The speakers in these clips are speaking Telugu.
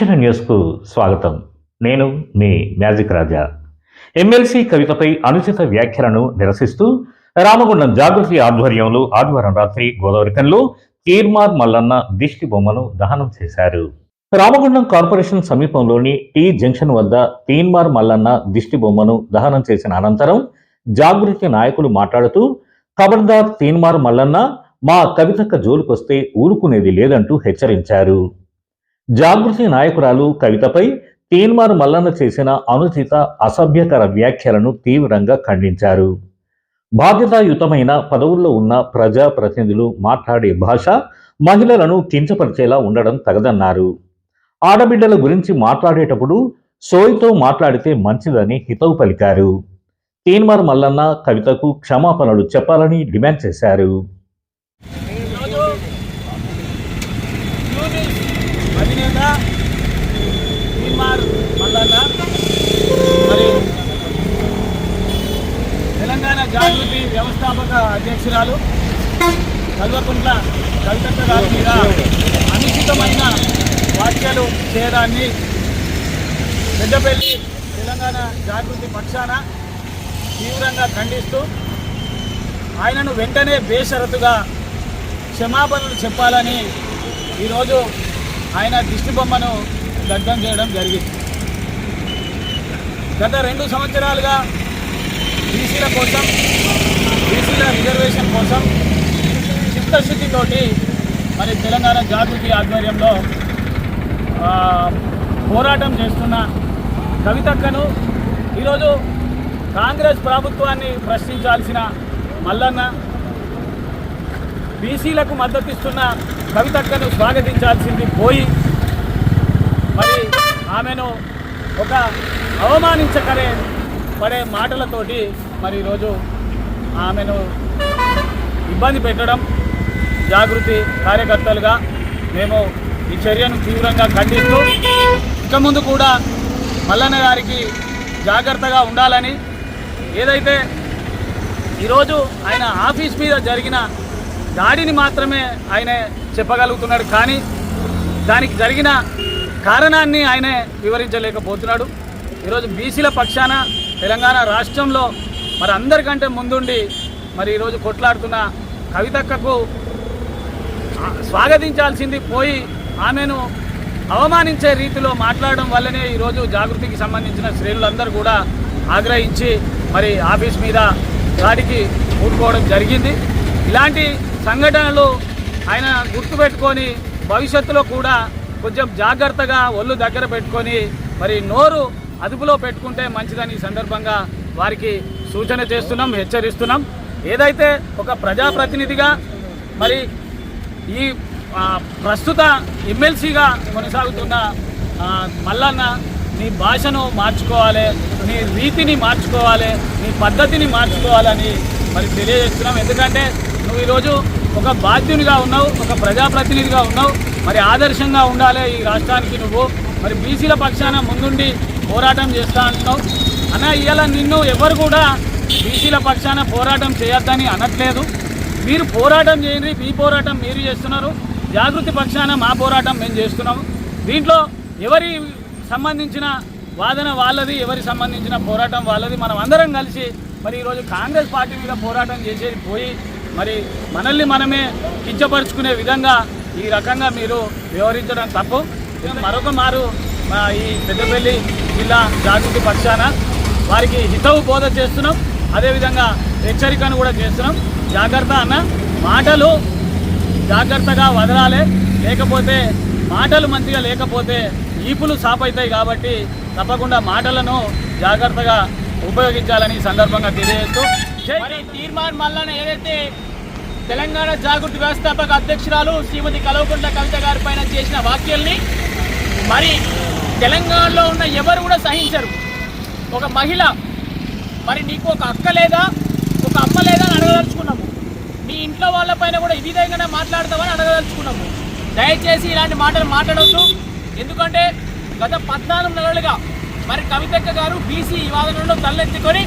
వీక్షణ న్యూస్కు స్వాగతం. నేను మీ మ్యాజిక్ రాజా. ఎమ్మెల్సీ కవితపై అనుచిత వ్యాఖ్యలను నిరసిస్తూ రామగుండం జాగృతి ఆధ్వర్యంలో ఆదివారం రాత్రి గోదావరికంలో తీర్మార్ మల్లన్న దిష్టి బొమ్మను దహనం చేశారు. రామగుండం కార్పొరేషన్ సమీపంలోని టీ జంక్షన్ వద్ద తీన్మార్ మల్లన్న దిష్టి బొమ్మను దహనం చేసిన అనంతరం జాగృతి నాయకులు మాట్లాడుతూ ఖబర్దార్ తీన్మార్ మల్లన్న మా కవితక్క జోలుకొస్తే ఊరుకునేది లేదంటూ హెచ్చరించారు. జాగృతి నాయకురాలు కవితపై తీన్మార్ మల్లన్న చేసిన అనుచిత అసభ్యకర వ్యాఖ్యలను తీవ్రంగా ఖండించారు. బాధ్యతాయుతమైన పదవుల్లో ఉన్న ప్రజా ప్రతినిధులు మాట్లాడే భాష మహిళలను కించపరిచేలా ఉండడం తగదన్నారు. ఆడబిడ్డల గురించి మాట్లాడేటప్పుడు సోయితో మాట్లాడితే మంచిదని హితవు పలికారు. తీన్మార్ మల్లన్న కవితకు క్షమాపణలు చెప్పాలని డిమాండ్ చేశారు. అధినేత భీమార్ మల్లన్న మరి తెలంగాణ జాగృతి వ్యవస్థాపక అధ్యక్షురాలు కల్వకుంట్ల కవితక్క గారి మీద అనుచితమైన వ్యాఖ్యలు చేయడాన్ని పెద్దపల్లి తెలంగాణ జాగృతి పక్షాన తీవ్రంగా ఖండిస్తూ ఆయనను వెంటనే బేషరతుగా క్షమాపణలు చెప్పాలని ఈరోజు ఆయన దిష్టి బొమ్మను దగ్ధం చేయడం జరిగింది. గత రెండు సంవత్సరాలుగా బీసీల కోసం బీసీల రిజర్వేషన్ కోసం చిత్తశుద్ధితోటి మరి తెలంగాణ జాగృతి ఆధ్వర్యంలో పోరాటం చేస్తున్న కవితక్కను ఈరోజు కాంగ్రెస్ ప్రభుత్వాన్ని ప్రశ్నించాల్సిన మల్లన్న బీసీలకు మద్దతిస్తున్న కవితక్కను స్వాగతించాల్సింది పోయి మరి ఆమెను ఒక అవమానించకరే పడే మాటలతోటి మరి ఈరోజు ఆమెను ఇబ్బంది పెట్టడం జాగృతి కార్యకర్తలుగా మేము ఈ చర్యను తీవ్రంగా ఖండిస్తూ ఇక ముందు కూడా మల్లన్న గారికి జాగ్రత్తగా ఉండాలని ఏదైతే ఈరోజు ఆయన ఆఫీస్ మీద జరిగిన దాడిని మాత్రమే ఆయన చెప్పగలుగుతున్నాడు కానీ దానికి జరిగిన కారణాన్ని ఆయనే వివరించలేకపోతున్నాడు. ఈరోజు బీసీల పక్షాన తెలంగాణ రాష్ట్రంలో మరి అందరికంటే ముందుండి మరి ఈరోజు కొట్లాడుతున్న కవితక్కకు స్వాగతించాల్సింది పోయి ఆమెను అవమానించే రీతిలో మాట్లాడడం వల్లనే ఈరోజు జాగృతికి సంబంధించిన శ్రేణులందరూ కూడా ఆగ్రహించి మరి ఆఫీస్ మీద దాడికి ఊరుకోవడం జరిగింది. ఇలాంటి సంఘటనలు ఆయన గుర్తుపెట్టుకొని భవిష్యత్తులో కూడా కొంచెం జాగ్రత్తగా ఒళ్ళు దగ్గర పెట్టుకొని మరి నోరు అదుపులో పెట్టుకుంటే మంచిదని ఈ సందర్భంగా వారికి సూచన చేస్తున్నాం హెచ్చరిస్తున్నాం. ఏదైతే ఒక ప్రజాప్రతినిధిగా మరి ఈ ప్రస్తుత ఎమ్మెల్సీగా కొనసాగుతున్న మల్లన్న నీ భాషను మార్చుకోవాలి నీ రీతిని మార్చుకోవాలి నీ పద్ధతిని మార్చుకోవాలని మరి తెలియజేస్తున్నాం. ఎందుకంటే నువ్వు ఈరోజు ఒక బాధ్యునిగా ఉన్నావు ఒక ప్రజాప్రతినిధిగా ఉన్నావు. మరి ఆదర్శంగా ఉండాలి ఈ రాష్ట్రానికి నువ్వు. మరి బీసీల పక్షాన ముందుండి పోరాటం చేస్తా అంటున్నావు. అన్న ఇవాళ నిన్ను ఎవరు కూడా బీసీల పక్షాన పోరాటం చేయొద్దని అనట్లేదు. మీరు పోరాటం చేయండి మీ పోరాటం మీరు చేస్తున్నారు. జాగృతి పక్షాన మా పోరాటం మేము చేస్తున్నాము. దీంట్లో ఎవరి సంబంధించిన వాదన వాళ్ళది ఎవరి సంబంధించిన పోరాటం వాళ్ళది మనం అందరం కలిసి మరి ఈరోజు కాంగ్రెస్ పార్టీ మీద పోరాటం చేసేది పోయి మరి మనల్ని మనమే కించపరుచుకునే విధంగా ఈ రకంగా మీరు వ్యవహరించడం తప్పు. మరొక మారు మా ఈ పెద్దపల్లి జిల్లా జాగృతి పక్షాన వారికి హితవు బోధ చేస్తున్నాం. అదేవిధంగా హెచ్చరికను కూడా చేస్తున్నాం. జాగ్రత్త అన్న మాటలు జాగ్రత్తగా వదలాలి. లేకపోతే మాటలు మంచిగా లేకపోతే ఈపులు సాపైతాయి కాబట్టి తప్పకుండా మాటలను జాగ్రత్తగా ఉపయోగించాలని ఈ సందర్భంగా తెలియజేస్తూ మరి తీర్మాన్ మల్లన ఏదైతే తెలంగాణ జాగృతి వ్యవస్థాపక అధ్యక్షురాలు శ్రీమతి కల్వకుంట్ల కవిత గారి పైన చేసిన వ్యాఖ్యల్ని మరి తెలంగాణలో ఉన్న ఎవరు కూడా సహించరు. ఒక మహిళ మరి నీకు ఒక అక్క లేదా? ఒక అమ్మ లేదా అని అడగదలుచుకున్నాము. మీ ఇంట్లో వాళ్ళపైన కూడా ఈ విధంగానే మాట్లాడతామని అడగదలుచుకున్నాము. దయచేసి ఇలాంటి మాటలు మాట్లాడవద్దు ఎందుకంటే గత పద్నాలుగు నెలలుగా మరి కవితక్క గారు బీసీ వాదనలో తలెత్తుకొని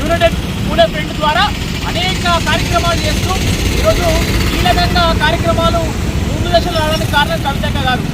యునైటెడ్ పూణే ఫ్రెండ్ ద్వారా అనేక కార్యక్రమాలు చేస్తూ ఈరోజు కీలకంగా కార్యక్రమాలు ముందు దశలో రావడానికి కారణం కవితక్క గారు.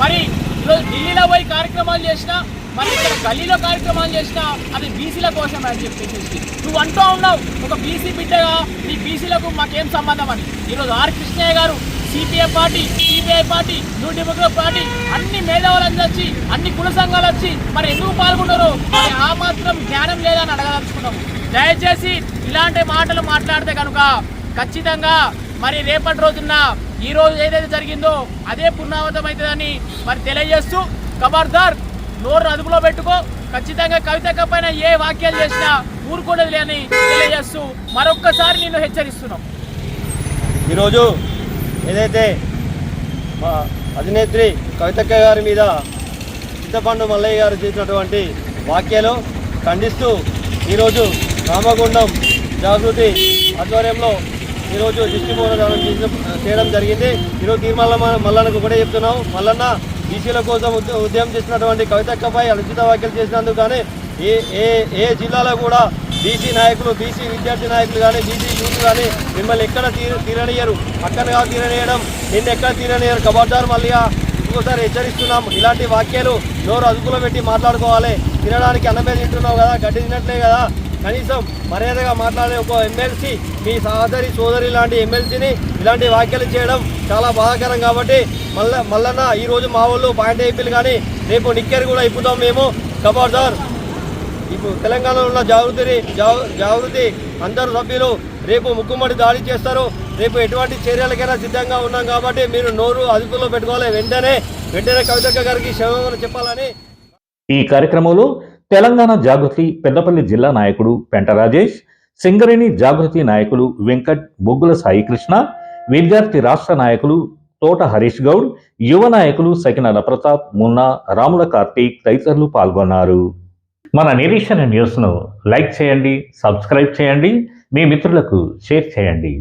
మరి ఈరోజు ఢిల్లీలో పోయి కార్యక్రమాలు చేసినా మరి ఇక్కడ గల్లీలో కార్యక్రమాలు చేసినా అది బీసీల కోసం అని చెప్పేసి నువ్వు అంటూ ఉన్నావు ఒక బీసీ బిడ్డగా నీ బీసీలకు మాకేం సంబంధం అని. ఈరోజు R Krishnaiah garu CPI party CPI party new democrat party అన్ని మేధావులందరూ వచ్చి అన్ని కుల సంఘాలు వచ్చి మరి ఎందుకు పాల్గొన్నారో మరి ఆ మాత్రం జ్ఞానం లేదని అడగదలుచుకున్నాము దయచేసి ఇలాంటి మాటలు మాట్లాడితే కనుక ఖచ్చితంగా మరి రేపటి రోజున ఈ రోజు ఏదైతే జరిగిందో అదే పునరావృతం అవుతుందని మరి తెలియజేస్తూ ఖబర్దార్ నోరు అదుపులో పెట్టుకో. ఖచ్చితంగా కవిత పైన ఏ వాక్యాలు చేసినా ఊరుకునేది అని తెలియజేస్తూ మరొక్కసారి నేను హెచ్చరిస్తున్నాం. ఈరోజు ఏదైతే మా అధినేత్రి కవితక్క గారి మీద చింతపండు మల్లయ్య గారు చేసినటువంటి వాక్యాలు ఖండిస్తూ ఈరోజు రామగుండం జాగృతి ఆధ్వర్యంలో ఈరోజు దిష్టి పూర్వదానం చేయడం జరిగింది. ఈరోజు తీర్మల్ల మల్లన్నకు కూడా చెప్తున్నాం. మల్లన్న బీసీల కోసం ఉద్య- ఉద్యమం చేసినటువంటి కవితక్కపై అనుచిత వ్యాఖ్యలు చేసినందుకు కానీ ఏ ఏ ఏ జిల్లాలో కూడా బీసీ నాయకులు బీసీ విద్యార్థి నాయకులు కానీ బీసీ యూత్ కానీ మిమ్మల్ని ఎక్కడ తీర తీరనియరు. అక్కడగా తీరనియడం నిన్ను ఎక్కడ తీరనియరు. కబడ్దారు మళ్ళీ ఇంకోసారి హెచ్చరిస్తున్నాం. ఇలాంటి వాక్యాలు నోరు అదుపులో పెట్టి మాట్లాడుకోవాలి. తినడానికి అన్నమే తింటున్నావు కదా గడ్డి తినట్లే కదా. కనీసం మర్యాదగా మాట్లాడే ఒక ఎమ్మెల్సీ మీ సహోదరి సోదరి లాంటి ఎమ్మెల్సీని ఇలాంటి వ్యాఖ్యలు చేయడం చాలా బాధాకరం కాబట్టి మల్ల మల్లన్న ఈరోజు మా వాళ్ళు పాయింట్ అయిపోయి కానీ రేపు నిక్కెర్ కూడా ఇప్పుతాం మేము. కబార్దార్ ఇప్పుడు తెలంగాణలో ఉన్న జాగృతిని జాగృతి అందరు సభ్యులు రేపు ముక్కుమ్మడి దాడి చేస్తారు. రేపు ఎటువంటి చర్యలకైనా సిద్ధంగా ఉన్నాం కాబట్టి మీరు నోరు అదుపులో పెట్టుకోవాలి. వెంటనే వెంటనే కవితక్క గారికి క్షమాపణ చెప్పాలని ఈ కార్యక్రమంలో తెలంగాణ జాగృతి పెద్దపల్లి జిల్లా నాయకుడు పెంట రాజేష్ సింగరేణి జాగృతి నాయకులు వెంకట్ బొగ్గుల సాయికృష్ణ విద్యార్థి రాష్ట్ర నాయకులు తోట హరీష్ గౌడ్ యువ నాయకులు సకినాల ప్రతాప్ మున్నా రాముల కార్తీక్ తదితరులు పాల్గొన్నారు. మన నిరీక్షణ న్యూస్ను లైక్ చేయండి సబ్స్క్రైబ్ చేయండి మీ మిత్రులకు షేర్ చేయండి.